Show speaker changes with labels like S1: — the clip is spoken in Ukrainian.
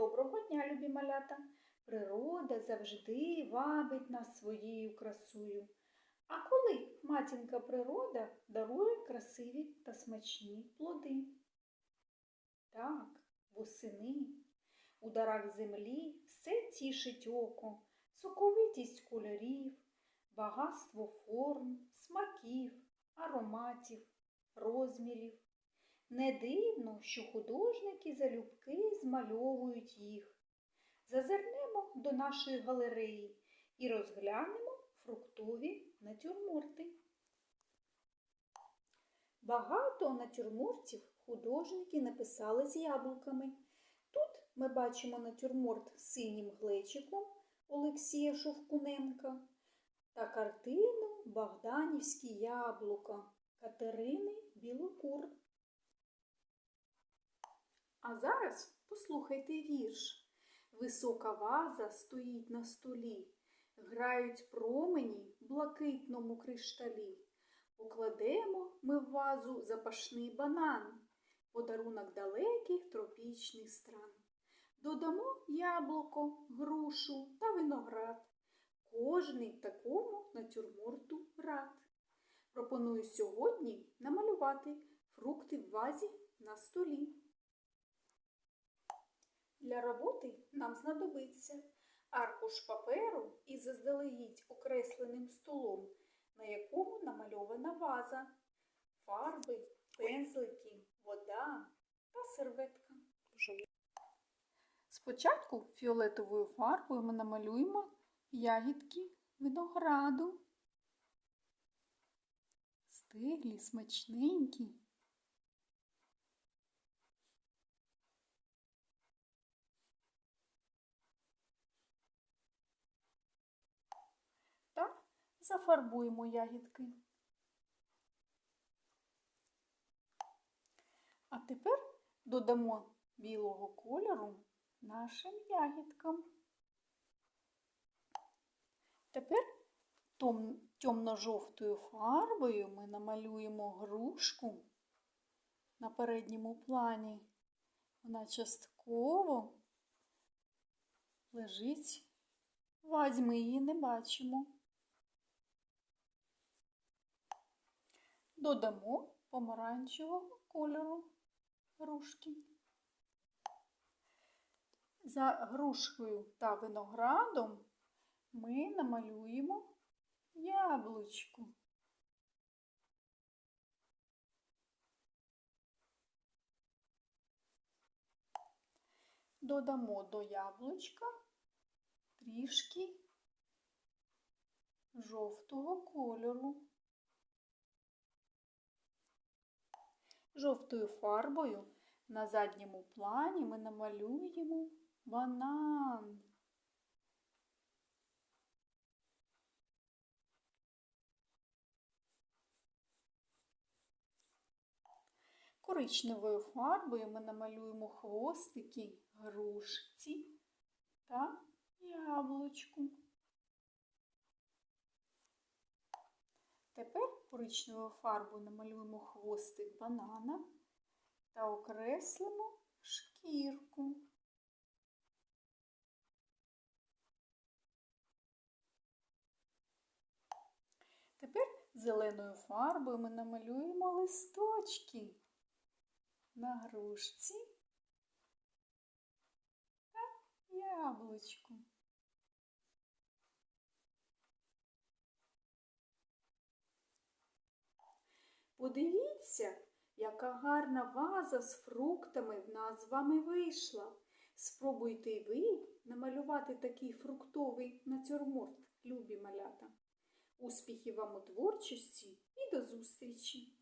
S1: Доброго дня, любі малята! Природа завжди вабить нас своєю красою. А коли матінка природа дарує красиві та смачні плоди? Так, восени. У дарах землі все тішить око, соковитість кольорів, багатство форм, смаків, ароматів, розмірів. Не дивно, що художники залюбки змальовують їх. Зазирнемо до нашої галереї і розглянемо фруктові натюрморти. Багато натюрмортів художники написали з яблуками. Тут ми бачимо натюрморт з синім глечиком Олексія Шовкуненка та картину Богданівські яблука Катерини Білокур. А зараз послухайте вірш. Висока ваза стоїть на столі, грають промені в блакитному кришталі. Покладемо ми в вазу запашний банан, подарунок далеких тропічних стран. Додамо яблуко, грушу та виноград. Кожний такому натюрморту рад. Пропоную сьогодні намалювати фрукти в вазі на столі. Для роботи нам знадобиться аркуш паперу із заздалегідь окресленим столом, на якому намальована ваза, фарби, пензлики, вода та серветка. Спочатку фіолетовою фарбою ми намалюємо ягідки винограду. Стиглі, смачненькі. та зафарбуємо ягідки. А тепер додамо білого кольору нашим ягідкам. Тепер темно-жовтою фарбою ми намалюємо грушку на передньому плані. Вона частково лежить в вазі, ми її не бачимо. Додамо помаранчевого кольору грушки. За грушкою та виноградом ми намалюємо яблучко. Додамо до яблучка трішки жовтого кольору. Жовтою фарбою на задньому плані ми намалюємо банан. Коричневою фарбою ми намалюємо хвостики грушці та яблучку. Тепер коричневою фарбою намалюємо хвостик банана та окреслимо шкірку. Тепер зеленою фарбою ми намалюємо листочки на грушці та яблучку. Подивіться, яка гарна ваза з фруктами в нас з вами вийшла. Спробуйте й ви намалювати такий фруктовий натюрморт, любі малята. Успіхів вам у творчості і до зустрічі!